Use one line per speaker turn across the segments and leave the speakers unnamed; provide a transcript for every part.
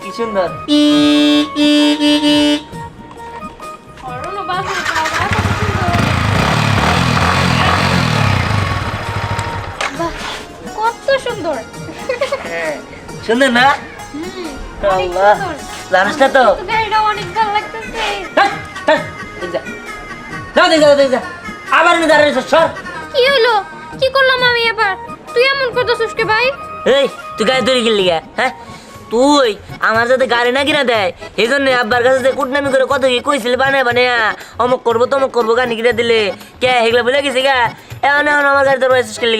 কি সুন্দর।
কত সুন্দর। সুন্দর
হ্যাঁ, সুন্দর না? আল্লাহ জানিস না তো।
অনেক ভালো লাগতেছে।
আবার সর।
কি হইল কি করলাম আমি এবার? তুই এমন করতেছিস কে ভাই?
এই তুই গাড়ি ধরে গেলি গা হ্যাঁ? তুই আমার যাতে গাড়ি না কিনা দেয় এই জন্য আব্বার কাছে যে কুটনামি করে কত কি কইছিল বানায় বানায় অমুক করব তমুক করব গাড়ি কিনে দিলে কে হেগলা বলে গেছে গা? এখন এখন আমার গাড়ি ধরে এসেছিস খেলি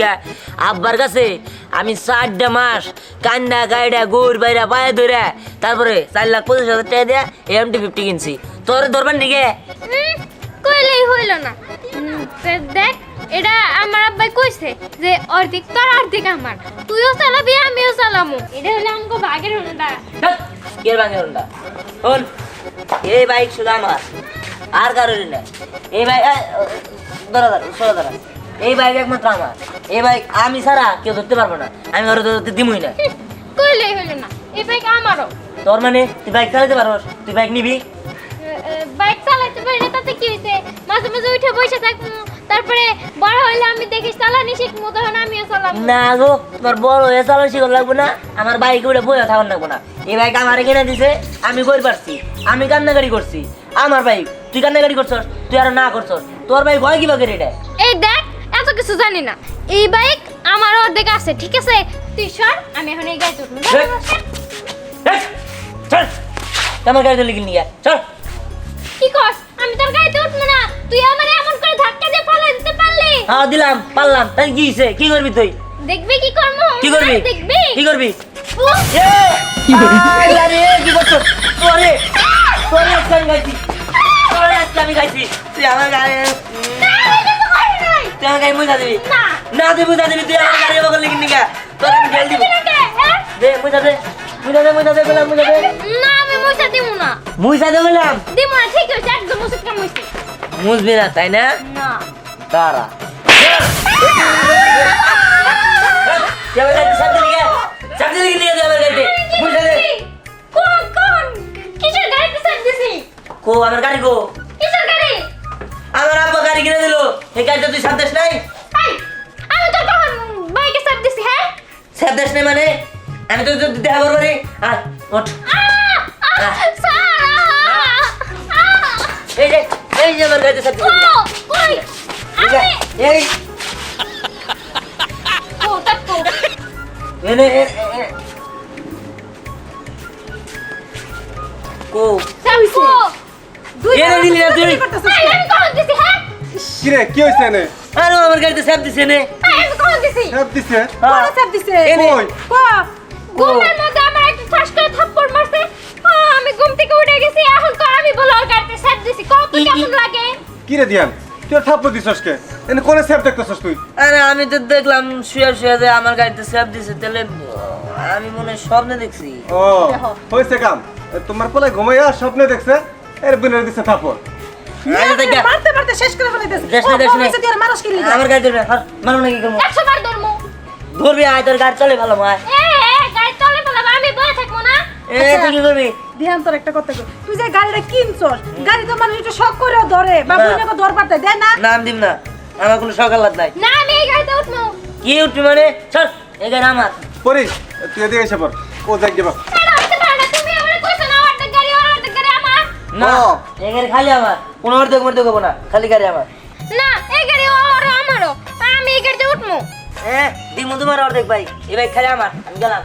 আব্বার কাছে আমি চারটা মাস কান্ডা গাইডা গৌর বাইরা পায়ে ধরে তারপরে চার লাখ পঁচিশ হাজার টাকা দিয়ে এমটি ফিফটি কিনছি। তোর ধরবার
উম, কইলেই হইল না। দেখ এটা আমার আব্বাই কইছে যে অর্ধেক তোর অর্ধেক আমার। তুইও চালাবি আমিও চালামু। এটা হলো আমাকে ভাগের হুন্ডা।
কে ভাঙে ওটা শোন এই বাইক শুধু আমার আর কারোর না। এই বাইক ধরা ধরা সরা ধরা এই বাইক একমাত্র আমার। এই বাইক আমি ছাড়া কেউ ধরতে পারব না। আমি ঘরে ধরতে দিমই না।
কইলেই হইল না এই বাইক আমারও।
তোর মানে তুই বাইক চালাতে পারোস তুই বাইক নিবি?
বাইক চালাতে পারি না তাতে কি হইছে? মাঝে মাঝে উঠে বসে থাকব তারপরে বড় হইলে আমি দেখি চালানি শিখব তখন আমিও চালাবো
না গো তোমার বড় হয়ে চালানো শিখর লাগবো না আমার বাইক উঠে বয়ে থাকার লাগবো না। এই বাইক আমার কিনে দিছে আমি কই পারছি? আমি কান্নাকারি করছি। আমার বাইক তুই কান্নাকারি করছস তুই আর না করছস। তোর বাইক হয় কি বাকি এটা?
এই দেখ এত কিছু জানি না। এই বাইক আমার অর্ধেক আছে ঠিক আছে? তুই সর আমি এখন এই
হেই। এই, চল তোমার গাড়ি ধরে নিয়ে চল
কি আমি তোর গাড়িতে উঠবো না। তুই আমার এমন করে ধাক্কা দিয়ে ফালাই দিতে পারলি?
হ্যাঁ দিলাম পারলাম। তাই কি হইছে? কি করবি তুই?
দেখবি কি করব?
কি করবি?
দেখবি।
কি করবি? আয়, আরে, কি করছ? তোরে তোরে আজকে আমি খাইছি। তোরে আজকে আমি খাইছি। তুই আমার
নাই।
তুই আমার গাড়ি মুজা দিবি।
না।
তুই মুজা দিবি তুই আমার গাড়ি বগল লিখি নিগা তোর আমি দিব।
কে, হ্যাঁ?
দে মুজা দে মুজা দে মুজা দে বললাম মুজা দে।
দিব না দিব না ঠিক আছে একদম মুছে কামড়ছি
মুজবি না তাই না?
না।
তারা গাড়িতে সামনে লিখে নিয়ে দে গাড়িতে। মুজা দে।
কোন কোন? কিসের গাড়িতে সার দিছি
কো আমার গাড়ি কো।
কিসের গাড়ি?
আমার আব্বা গাড়ি কিনে দিল। এই গাড়িটা তুই নাই?
আমি তো তখন বাইকে সার দিছি হ্যাঁ
নাই মানে? আমি তো দেখা করব রে ওঠ। এই যে আমার গাড়িতে
ও, কই?
এই এনে এ- এ- এ- কো
সাবিসি
এনে দিলি না তুই
আমি কখন দিছি হ্যাঁ
কিরে কি হয়েছে এনে
আরে আমার গাড়িতে সাব দিছে নে
এই আমি কখন দিছি
সব দিছে
হ্যাঁ।
চাপ দিছে
এনে
কই
ঘুমের মধ্যে আমার একটা ঠাস করে থাপ্পড় মারছে ঘুম থেকে উঠে গেছি এখন তো আমি বলে ওর গাড়িতে দিছি। কত কেমন লাগে?
কিরে দিয়ান তুই থাপ্পড় দিছস কে? এনে কোনে সেফ দেখতেছস তুই?
আরে আমি তো দেখলাম শুয়ে শুয়ে যে আমার গাড়িতে সাব দিছে তাহলে আমি মনে স্বপ্নে দেখছি।
ও হয়েছে কাম। তোমার পোলায় ঘুমাইয়া স্বপ্নে দেখছে এর বিনের দিছে থাপ্পড়।
মারতে মারতে শেষ করে ফেলাইতেছে।
দেশ না দেশ না।
হয়েছে দিয়ে মানুষ কিনলি
আমার গাড়ি ধরবে মারো নাকি করব?
একশো বার ধরমু
ধরবি আয় তোর গাড়ি চলে ভালো মায়
এ গাড়ি তলে ফেলাম আমি বয়ে থাকব না।
এ তুই কি করবি?
তোর একটা কথা কই। তুই যে গাড়িটা কিনছস গাড়ি তো মানুষ একটু শখ করেও ধরে। বা
না।
বুঝে দর পারতে দেয় না।
নাম দিম না। আমার কোনো সকালাত নাই।
না আমি এই গাড়িতে উঠবো।
কি উঠবি মানে? চল এই গাড়ি আমার।
পরি তুই এদিকে এসে পর ও যাই যাবা
না।
এই গাড়ি খালি আমার। কোনো অর্ধেক হব না খালি গাড়ি আমার।
না এই গাড়ি ওর আমারও। আমি এই গাড়িতে উঠবো।
হ্যাঁ দিমু তোমার অর্ধেক ভাই। এই ভাই খালি আমার আমি গেলাম।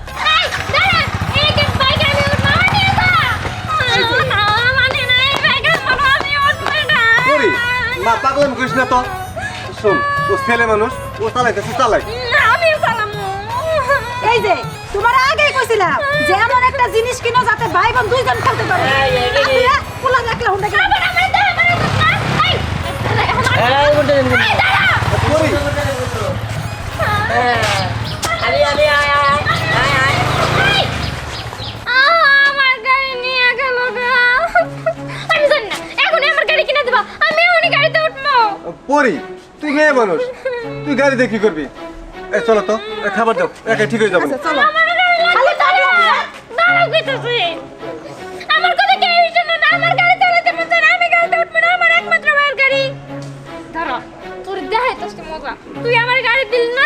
মা পাগলাম করিস না তো শোন ও ছেলে মানুষ ও চালাইতেছে চালাই
আমি চালামু
এই যে তোমার আগেই কইছিলাম যে এমন একটা জিনিস কিনো যাতে ভাই বোন দুইজন খেলতে পারে। পোলা দেখলে হুন্ডা কিনে
মানে আমি-
হ্যাঁ, আমি
পরি, তুই মেয়ে মানুষ তুই গাড়ি কি করবি?
এ, চলো তো খাবার দাও। একা ঠিক হয়ে যাবে।
আচ্ছা চলো।
আমার কথা না আমার গাড়ি আমি না, আমার একমাত্র গাড়ি। তোর তো মজা। তুই আমার গাড়ি দিলি না?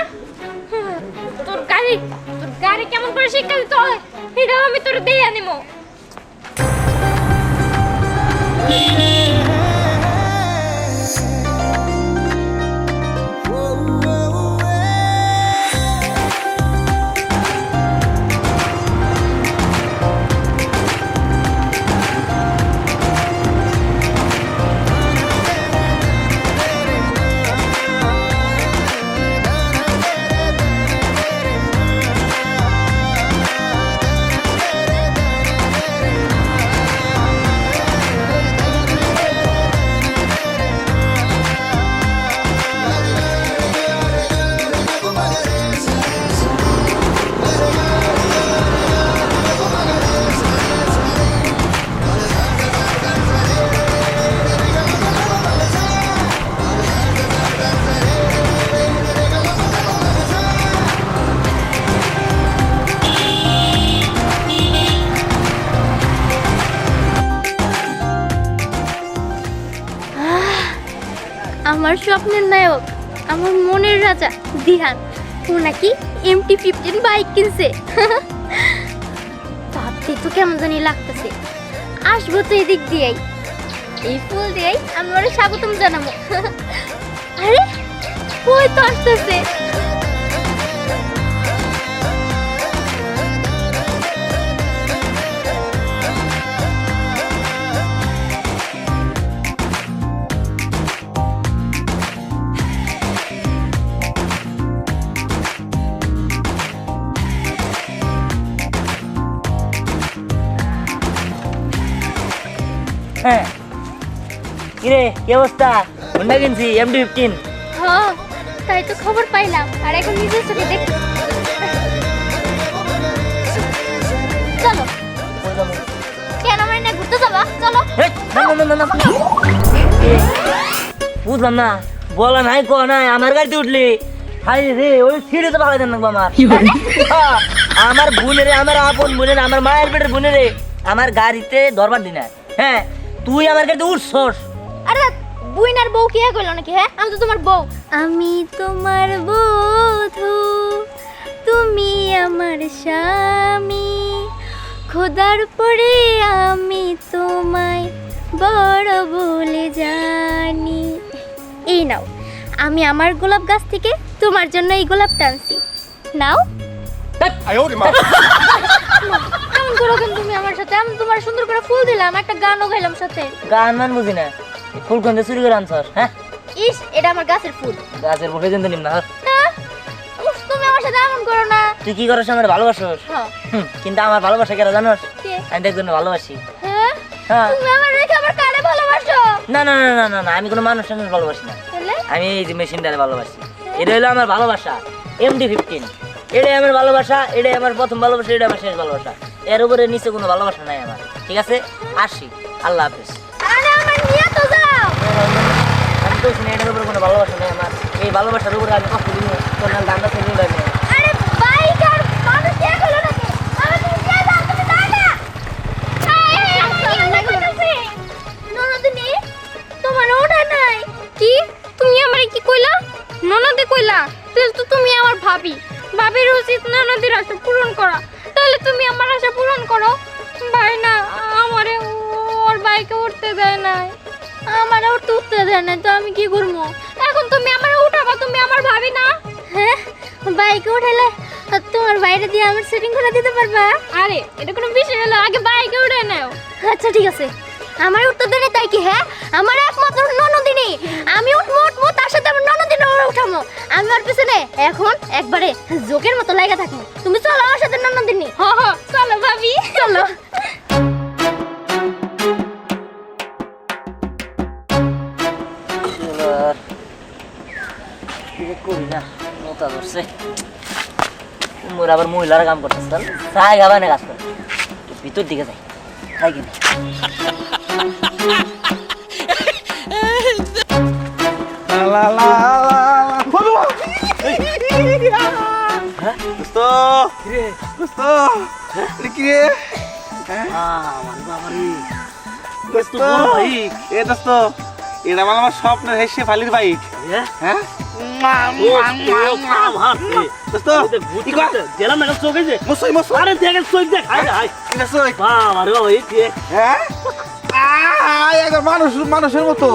তোর গাড়ি তোর গাড়ি কেমন করে শিক্ষা দিতে আমি তোর দিয়ে আনিমো। রাজা। দিহান, ও নাকি এমটি ফিফটিন বাইক কিনছে। ভাবতে তো কেমন জানি লাগতেছে। আসব তো এদিক দিয়েই। এই ফুল দিয়েই আমি ওরা স্বাগতম জানাব। আরে ওই তো আসতেছে?
কি অবস্থা? হোন্ডা কিনছি এমডি ফিফটিন
হ্যাঁ তাই তো খবর পাইলাম। আর এখন নিজের চোখে দেখ চলো। কেন আমার না ঘুরতে যাবা? চলো।
বুঝলাম না। বলা নাই ক নাই আমার গাড়িতে উঠলি। হাই রে ওই সিঁড়ি তো ভালো দেন না আমার আমার বোনের আমার আপন বোনের আমার মায়ের পেটের বোনের আমার গাড়িতে দরবার দিনা। হ্যাঁ তুই আমার গাড়িতে উঠছস।
আরে বুইনার বউ কি কইলো নাকি হ্যাঁ? আমি তো তোমার বউ। আমি তোমার বধূ তুমি আমার স্বামী। খোদার পরে আমি তোমায় বড় বলে জানি। এই নাও আমি আমার গোলাপ গাছ থেকে তোমার জন্য এই গোলাপ টানছি নাও। কেমন করো তুমি আমার সাথে? আমি তোমার সুন্দর করে ফুল দিলাম একটা গানও গাইলাম সাথে।
গান মান বুঝি না। ফুল কন্দে চুরি করে আনছস হ্যাঁ?
ইস এটা আমার গাছের ফুল।
গাছের বসে কিন্তু নিম না
হ্যাঁ? উফ, তুমি আমার সাথে এমন করো না।
তুই কি করস আমার ভালোবাসস?
হ্যাঁ।
কিন্তু আমার ভালোবাসা কেন জানোস?
কে?
আমি তো একজন ভালোবাসি।
হ্যাঁ?
হ্যাঁ।
তুমি আমার রেখে আমার কানে ভালোবাসো?
না না না না না না আমি কোনো মানুষ সঙ্গে ভালোবাসি না। আমি এই যে মেশিনটারে ভালোবাসি। এটা হলো আমার ভালোবাসা এমডি ফিফটিন এটাই আমার ভালোবাসা এটাই আমার প্রথম ভালোবাসা এটা আমার শেষ ভালোবাসা। এর উপরে নিচে কোনো ভালোবাসা নাই আমার ঠিক আছে? আসি আল্লাহ হাফেজ
আরে আমার নিয়ে তো যাও
এটার উপরে কোনো ভালোবাসা নেই আমার। এই ভালোবাসার উপরে আমি কষ্ট দিন তোর নাম দান্দা থেকে উড়াই নেই।
না নাই। কইলা? তাহলে তো তুমি আমার ভাবি। ভাবির উচিত ননদের আশা পূরণ করা। তাহলে তুমি আমার আশা পূরণ করো। ভাই না, আমারে ওর বাইকে উঠতে দেয় নাই। আমারে উঠতে উঠতে দেয় নাই তো আমি কি করব? এখন তুমি আমার উঠাবা তুমি আমার ভাবি না? হ্যাঁ বাইকে উঠালে তোমার বাইরে দিয়ে আমার সেটিং করে দিতে পারবা? আরে এটা কোনো বিষয় হলো আগে বাইকে উঠে নাও। আচ্ছা ঠিক আছে। আমার উঠতে দেয় তাই কি হ্যাঁ? আমার একমাত্র ননদিনী। আমি উঠবো উঠবো তার সাথে আমার ননদিনী উঠামো। আমি ওর পিছনে এখন একবারে জোকের মতো লাগা থাকব। তুমি চলো আমার সাথে ননদিনী। হ হ চলো ভাবি। চলো।
না মোতা ধরছে। মোর আবার মহিলারা কাম করতেছে তাহলে চাই খাবার না কাজ করে। ভিতর দিকে যাই তাই কিনা?
লা লা লা। দোস্ত দোস্ত এ দোস্ত এটা আমার আমার স্বপ্নের হেসে ফালির বাইক। হ্যাঁ?
না
হ্যাঁ মানুষ মানুষের মতো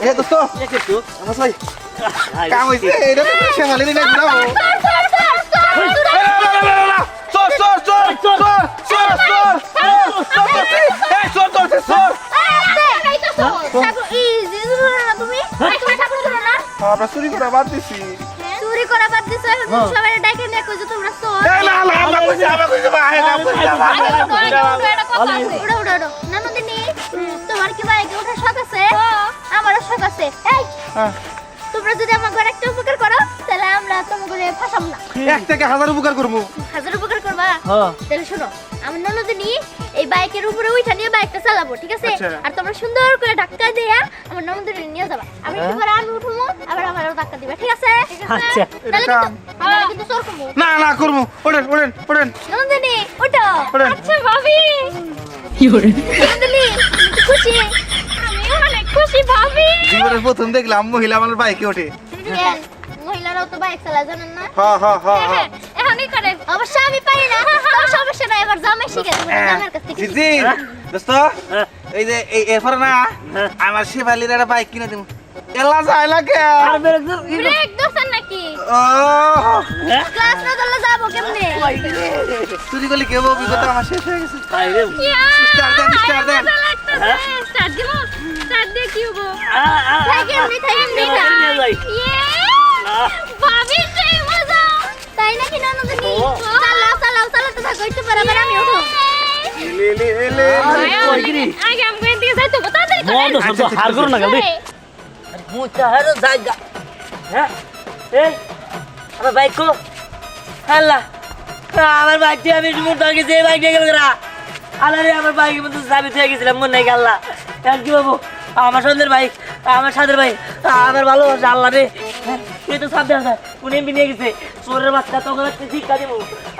এ দোস্ত কাম হইছে এটা তো হেসে ফালির না ঘুরাও চোর চোর চোর চোর চোর চোর এই চোর চোর চোর আমরা চুরি করে বাদ দিছি।
চুরি করা বাদ দিছো এখন তুমি সবাই ডাকে নিয়ে কইছো তোমরা চোর।
এই না না আমরা কইছি আমরা কইছি ভাই আমরা কইছি ভাই
উড়ো উড়ো উড়ো। নানদিনী তোমার কি বাইকে ওঠার শখ আছে? আমারও শখ আছে। এই
হ্যাঁ।
তোমরা যদি আমার ঘরে একটা উপকার করো তাহলে আমরা ঘরে ফাঁসাম না।
এক থেকে হাজার উপকার করব।
হাজার উপকার করবা
হ্যাঁ।
তাহলে শোনো আমার ননদিনী এই বাইকের উপরে উঠা নিয়ে বাইকটা চালাবো ঠিক আছে?
আচ্ছা।
আর তোমরা সুন্দর করে ধাক্কা দিয়া আমার ননদিনী নিয়ে যাবা। আমি একটু পরে আমি উঠবো আবার আমারও ধাক্কা দিবা ঠিক আছে?
আচ্ছা।
তাহলে
এটা
কিন্তু চোর করব।
না না করব। ওঠেন ওঠেন ওঠেন।
নন্দিনী
ওঠেন।
আচ্ছা ভাবি। নন্দিনী খুশি। আমি অনেক খুশি ভাবি।
জীবনের প্রথম দেখলাম মহিলা আমার বাইকে ওঠে?
মহিলারাও তো বাইক চালায় জানেন না?
হা হা হা হা।
এখনই করে। অবশ্য আমি পারি না তবে সমস্যা নাই এবার জামাই শিখে দেবো জামাইয়ের কাছ থেকে
জিজি দোস্ত
হ্যাঁ।
এই যে এই এরপরে না
হ্যাঁ।
আমার শিবালির একটা বাইক কিনে দেবো এলা যায় না কে
আর বেরে
ব্রেক দোসেন নাকি?
ও।
ক্লাস না ধরলে যাব কেমনে?
চুরি করলে কেউ অভিজ্ঞতা আমার শেষ হয়ে গেছে।
হাই রে।
দেন স্টার দেন।
স্টার্ট দিব? স্টার্ট দিয়ে কি হব? থাকেন নি থাকেন নি
যাই।
ভাবি সেই মজা তাই নাকি ননদিনী চালাও চালাও চালাতে থাকো একটু পরে আমি উঠো
এলে এলে এলে।
কই
আগে আমি এদিকে যাইতে হবে তাড়াতাড়ি
মদ সব হার করো না গালি
মুচা হারো জায়গা। হ্যাঁ এই আমার বাইক কো। আল্লাহ আমার বাইকটি আমি মোটা গেছি এই বাইক নিয়ে গেল গা আল্লাহ রে আমার বাইকের মধ্যে চাবি থেকে গেছিলাম মনে নাই আল্লাহ এখন কি হব আমার সন্ধ্যের বাইক আমার সাদের বাইক আমার ভালোবাসা আল্লাহ রে। তুই তো সাবধান আছে উনি এমনি নিয়ে গেছে। চোরের বাচ্চা তখন একটা শিক্ষা দিব।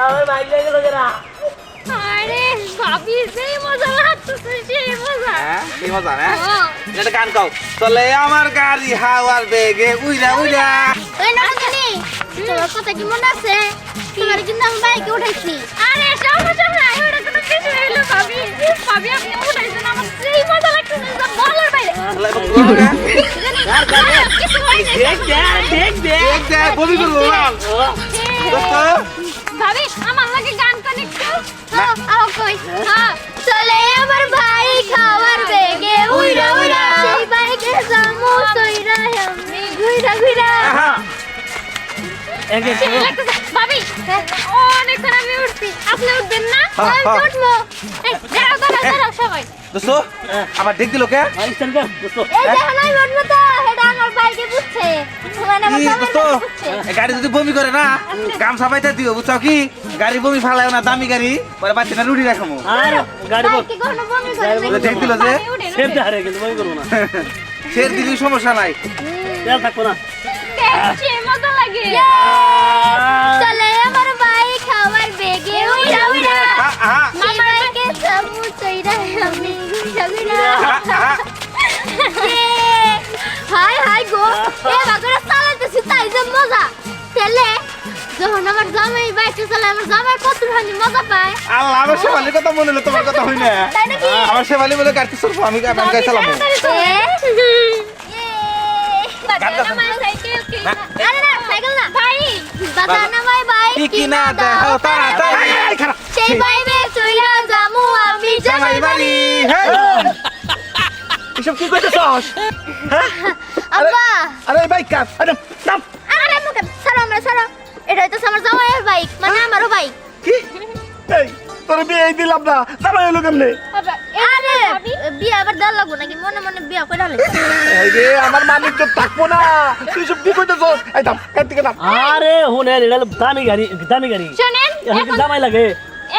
আমার বাইক নিয়ে গেল গা
আরে ভাবি সেই মজা লাগতেছে সেই মজা।
হ্যাঁ এই মজা না?
ও।
এটা গান গাও। চলে আমার গাড়ি হাওয়ার বেগে উইরা উইরা।
ওই ননদিনী তোমার কথা কি মনে আছে? তোমার কিন্তু আমি বাইকে উঠাইছি। আরে আমার লাগে গান চলে আমার ভাই খাওয়ার বেগে উইরা উইরা। সেই বাইকে সইরা আমি ঘুইরা ঘুইরা। ভাবি। অনেকক্ষণ আমি উঠছি। আপনি উঠবেন না? আমি। উঠবো। দাঁড়াও দাঁড়াও দাঁড়াও সবাই।
দোস্ত আবার দিল কে?
মানে
গাড়ি যদি বমি করে না গামছা পাইতে দিও বুঝছ কি? গাড়ি বমি ফালায় না দামি গাড়ি পরে বাচ্চা না রুটি
নাকি?
দেখ দিল যে। সের দিলি সমস্যা নাই।
থাকব না।
মজা লাগে। চলে আমার ভাই খাওয়ার বেগে
আ- আহা,
সেই বাইকে সামু চইরা আমি ঘুইরা হাই হাই গো। এ বাগরা চালাতেছি তাই যে মজা। তেলে যখন আমার জামাই বাইকে চালায় আমার জামাই কত ভানি মজা পায়?
আল্লাহ আমার শেফালির কথা মনে হলো তোমার কথা হই না। আমার শেফালি বলে গাড়ি চলবো। আমি আমি গাড়ি
আরে না সাইকেল না ভাই বাজানা মাই বাইক
কি? কি তাড়াতাড়ি এই খারাপ
সেই চইলা জামু আমি
জামাই বাড়ি এসব কি কইতেছস
আব্বা
আরে বাইক কাপ আরে নাম
আরে মুকে সারা আমরা সারা এটা হইতো আমার জামাইয়ের বাইক মানে আমারও বাইক
কি এই তোর বিয়ে দিলাম না। জামাই হলো কেমনে?
আরে বিয়ে আবার দেওয়া লাগবো নাকি? মনে মনে বিয়ে করে হলে।
এই রে আমার মালিক তো থাকব না। তুই সব কি কইতেছস এই দাম কাট থেকে দাম
আরে শুনে এটা দামি গাড়ি দামি গাড়ি।
শুনেন
এখন কি লাগে।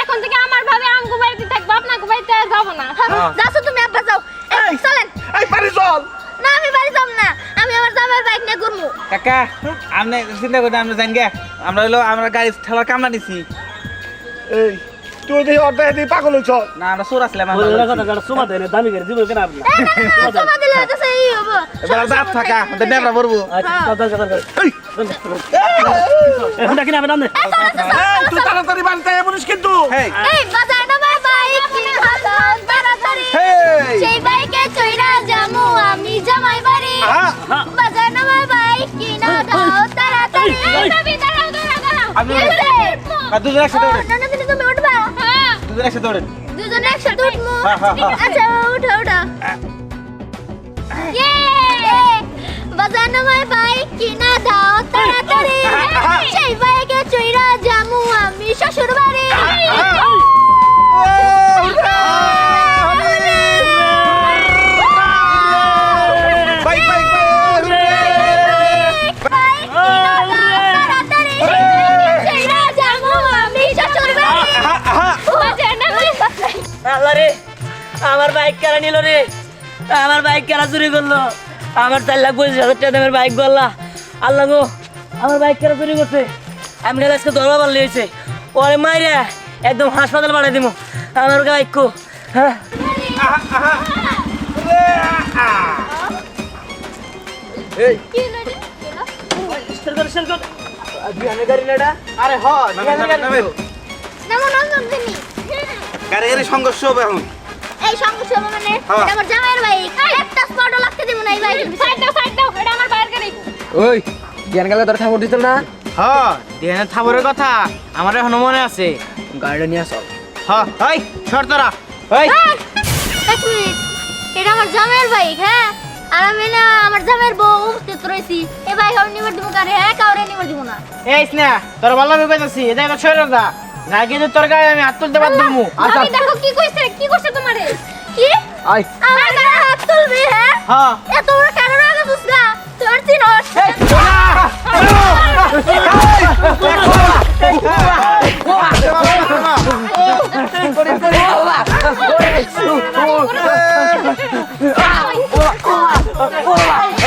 এখন থেকে আমার ভাবে আমগো বাড়িতে থাকব আপনাকে বাড়িতে যাব না।
হ্যাঁ।
যাচ্ছ তুমি আব্বা যাও। এই,
এই।
চলেন।
এই পারি চল।
না আমি বাড়ি যাব না। আমি আমার জামাইয়ের বাইক নিয়ে ঘুরবো।
কাকা আপনি চিন্তা করতে আমরা জান গে। আমরা হইল আমরা গাড়ি ঠেলার কামনা নিছি
এই তুই দেখি অর্ধেক দিয়ে পাগল হইছ
না আমরা চোর আসলাম
ওই ওরা কথা কাটা সুমা দেয় না, দামি গাড়ি জীবন কেন আপনি
তোমার দিলে হয়তো সেই হব
এবার দাঁত থাকা ওদের নেবরা পড়ব
আচ্ছা দাদা দাদা এখন দেখি না আমি
এই, তুই তাড়াতাড়ি আয় বলিস কিন্তু
এই বাজার না ভাই বাইক কিনে হাসান তাড়াতাড়ি সেই বাইকে চইরা যামু আমি জামাই বাড়ি
হ্যাঁ
বাজার না ভাই বাইক কিনা দাও তাড়াতাড়ি। দাবি দাঁড়াও দাঁড়াও।
আর দুজন একসাথে দুজন একসাথে ওঠেন।
দুজন একসাথে উঠবো
হ্যাঁ, হ্যাঁ, হ্যাঁ।
আচ্ছা উঠো উঠো ইয়ে! বাজানো ভাই ভাই বাইক কিনা দাও তাড়াতাড়ি। সেই বাইকে চুইরা জামু আমি শ্বশুর বাড়ি
আল্লাহ রে আমার বাইক কেনা নিল রে? আমার বাইক কেনা চুরি করল? আমার চার লাখ পঁচিশ হাজার টাকা দামের বাইক বললা। আল্লাহ গো আমার বাইক কেনা চুরি করছে? আমি আজকে ধরবা পারলে হয়েছে। ওরে মাইরে একদম হাসপাতাল বানাই দিব আমার বাইক কো হ্যাঁ?
আরে হ গাড়ি গাড়ি সংঘর্ষ হবে এখন?
এই সংঘর্ষ হবে মানে
হ্যাঁ।
এটা আমার জামাইয়ের বাইক একটা স্পটও লাগতে দিব না এই বাইক সাইড দাও সাইড দাও এটা আমার বাইরের গাড়ি।
ওই জ্ঞান গেলে তোর ঠাকুর দিত না?
হ্যাঁ দেহানের থাবরের কথা। আমার এখনও মনে আছে।
গাড়িটা নিয়ে চল
হ্যাঁ এই সর তোরা। এই।
এক মিনিট। এটা আমার জামাইয়ের বাইক হ্যাঁ? আর আমি না আমার জামাইয়ের বউ উপস্থিত রয়েছি এই বাইক আমি নিবার দিব কারে হ্যাঁ? কাউরে নিবার দিব না।
এই স্নেহা তোর ভালো ভাবে কইতাছি এটা একটা ছয় রাখা না কিন্তু তোর গায়ে আমি হাত তুলতে পারতাম
আমি দেখো কি কইছে কি কইছে তোমারে কি
আয়
আমার গায়ে হাত তুলবি হ্যাঁ
হ্যাঁ
এত বড় কেন তুস না তোর চিনস আমার বাইক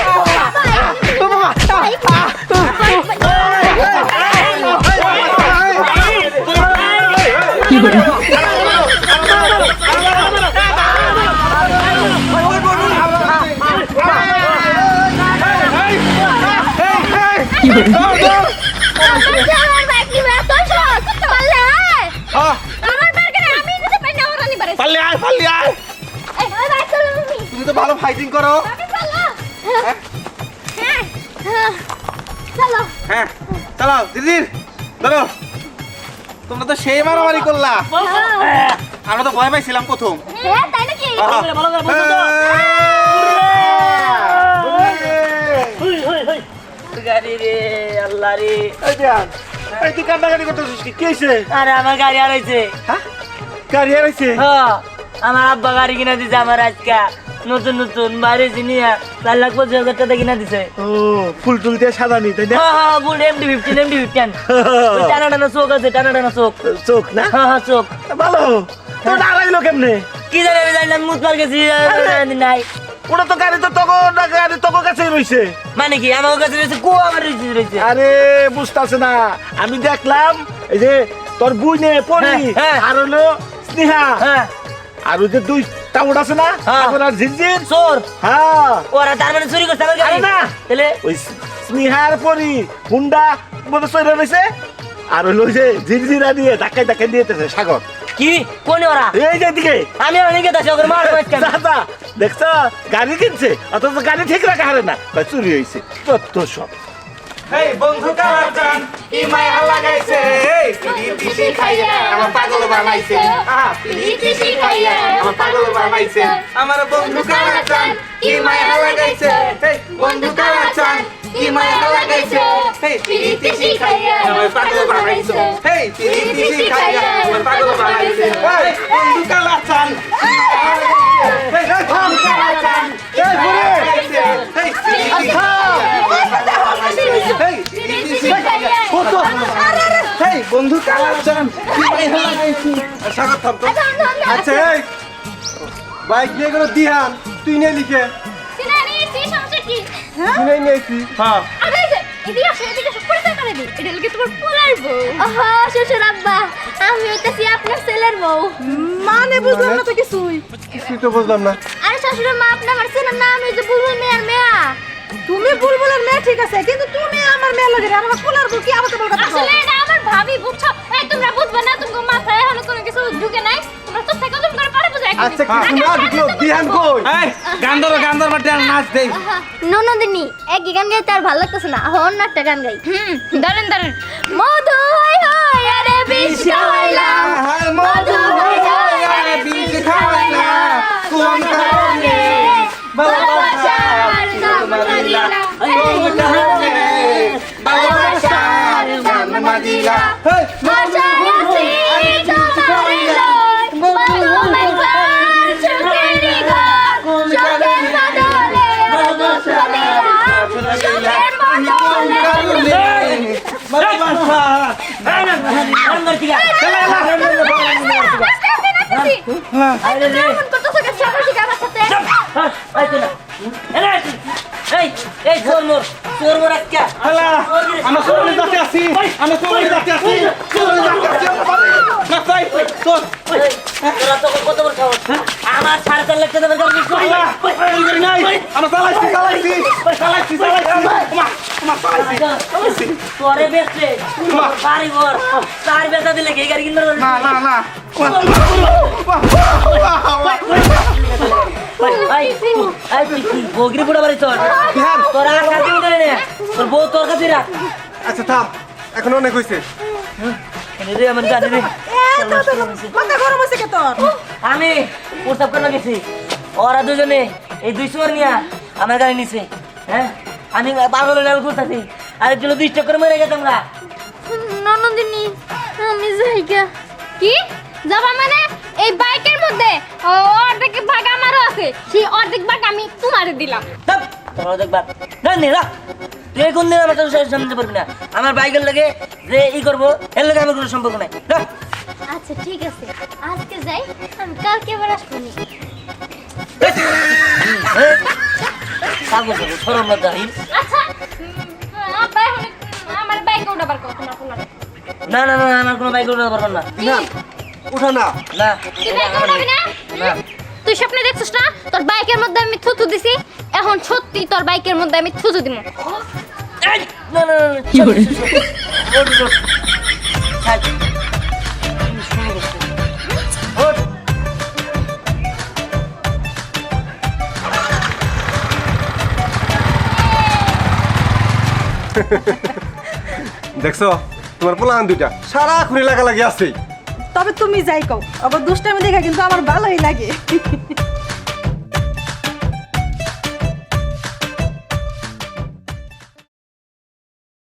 পাল্লে আয় পাল্লে আয়।
তুমি
তো ভালো ফাইটিং করো।
হ্যাঁ চলো
হ্যাঁ দিদির ধরো। তোমরা তো সেই মারামারি করলা। আমরা তো ভয় পাইছিলাম প্রথম।
হ্যাঁ তাই নাকি।
ভালো করে
এই তুই কান্নাকাটি করতেছিস কি? হয়েছে?
আরে আমার গাড়ি হারাইছে
হ্যাঁ? গাড়ি হারাইছে?
হ্যাঁ আমার আব্বা গাড়ি কিনা দিছে আমার আজকা। নতুন নতুন বাইরে চিনিয়া চার লাখ পঁচিশ হাজার টাকা কিনা দিছে।
ও ফুল টুল দিয়ে সাজানি তাই না?
হ্যাঁ হ্যাঁ বুল এমডি ফিফটিন এমডি ফিফটিন টানা টানা চোখ আছে টানা টানা চোখ।
চোখ না?
হ্যাঁ হ্যাঁ চোখ।
ভালো। তো দাঁড়াইলো কেমনে?
কি জানি আমি জানি না মুত পার গেছি নাই।
ওটা তো গাড়ি তো তখন না গাড়ি তখন কাছেই রইছে।
মানে কি আমার কাছে রয়েছে কো আমার রয়েছে
আরে বুঝতেছে না। আমি দেখলাম এই যে তোর বুই নে পড়ি
হ্যাঁ, হ্যাঁ।
আর হলো স্নেহা।
হ্যাঁ।
আর ওই যে দুই টাউট আছে না আর ঝিরঝির।
চোর।
হ্যাঁ।
ওরা তার মানে চুরি করছে আমার গাড়ি
না।
তাহলে?
ওই স্নেহার পরি হুন্ডা মতো চলে রয়েছে আর হলো যে ঝিরঝিরা দিয়ে ধাক্কাই ধাক্কাই দিয়েছে সাগর।
কি? কোন ওরা?
এই যে দিকে
আমি অনেকে দাস ওকে মার মার
দাদা দেখছ গাড়ি কিনছে অথচ গাড়ি ঠিক রাখা হারে না। ভাই চুরি হয়েছে তত্ত্ব সব।
এই বন্ধু কালাচান কি মায়া লাগাইছে? এই পিড়ি শিখাইয়া আমার পাগল বানাইছে। আহা
প্রীতি শিখাইয়া
আমার পাগল বানাইছে। আমার বন্ধু কালাচান কি মায়া লাগাইছে? এই বন্ধু কালাচান কি মায়া লাগাইছে এই
প্রীতি শিখাইয়া
আমার পাগল বানাইছে এই পিড়ি শিখাইয়া আমার পাগল বানাইছে এই বন্ধু কালাচান এই বন্ধু কালাচান এই ঘুরে এই পিড়ি এই পিড়ি শিখাইয়া হেই বন্ধু কালাচান কি মায়া লাগাইছে স্বাগত থাম তো
আচ্ছা বাইক নিয়ে গেল দিহান তুই নিয়ে লিখে
শুনেই নিয়েছি হ্যাঁ
আরে এদিকে আসো, এদিকে আসো, পরিচয় করে দিই। এটা হলো কি তোমার পোলার বউ। আহা, শ্বশুর আব্বা, আমি হইতাছি আপনার ছেলের বউ।
মানে বুঝলাম না তো কিছুই
কিছুই তো বুঝলাম না
আরে শ্বশুর মা, আপনি আমার ছেলের নাম এই যে বুলবুল মেয়ার মেয়া।
তুমি বুলবুলের মেয়ে ঠিক আছে কিন্তু তুমি আমার মেয়ে লাগে আমার পোলার বউ কি আমাকে বলতে
আসলে এটা আমার ভাবি, বুঝছ? এই তোমরা বুঝবে না, তোমার মাথায় এখনও কোনো কিছু ঢুকে নাই। তোমরা চুপ থাকো,
আচ্ছা কিছু না ঢুকলো দিহান কই?
এই গান ধরো গান ধরো মাঠে নাচ দেই।
ননদিনী এক গান গাইতে আর ভালো লাগতেছে না? অন্য একটা গান গাই। হুম ধরেন ধরেন। মধু হই হই আরে বিষ মধু
এই এই চোর
আমরা সোনালি যাতে আছি আমরা সোনালি যাতে আছি সোনালি যাতে আছি না তাই তোর
তোরা তো কত বড় সাহস আমার সাড়ে চার লাখ টাকা দরকার
আল্লাহ নাই আমরা চালাইছি চালাইছি চালাইছি চালাইছি মা মা চালাইছি চালাইছি
তোরে বেচলে বাড়ি ঘর চার বেচা দিলে কে গাড়ি কিনতে
না না না
এই এই তুই কি বগরি পুরা বাড়ি তোর
বিহান
আর নে তোর বউ তোর কাছে রাখ।
আচ্ছা থাম। এখন অনেক হয়েছে
রে আমার গাড়ি রে
মাথা গরম হয়েছে কে তোর?
আমি প্রস্তাব করে গেছি। ওরা দুজনে এই দুই সুয়ার নিয়া আমার গাড়ি নিছে হ্যাঁ? আমি পাগল লাল করতেছি আর একজন দুই করে মেরে গেছে আমরা।
ননদিনী আমি জায়গা কি? যাবা মানে? এই বাইকের মধ্যে অর্ধেক ভাগ আমারও আছে। সেই অর্ধেক ভাগ আমি তোমারে দিলাম।
দেখবা না নে তুই কোন দিন আমার সাথে পারবি না। আমার বাইকের লাগে যে ই করব এর লাগে আমার কোনো সম্পর্ক নাই।
আচ্ছা ঠিক আছে। আজকে যাই আমি কালকে আবার আসব
পাগল পাগল সরম লজ্জা হীন।
আচ্ছা আমার বাইকে উঠাবার কথা না
না না না না, আমার কোনো বাইক উঠাতে পারবেন না।
না। উঠো না।
না।
না?
না।
তুই স্বপ্নে দেখছিস না? তোর বাইকের মধ্যে আমি থুতু দিছি। এখন সত্যি তোর বাইকের মধ্যে আমি থুতু দিব
দেখছ? তোমার পোলাহান দুইটা। সারা খুনি লাগা লাগি আছে।
তবে তুমি যাই কও আবার দুষ্টামি দেখা কিন্তু আমার ভালোই লাগে।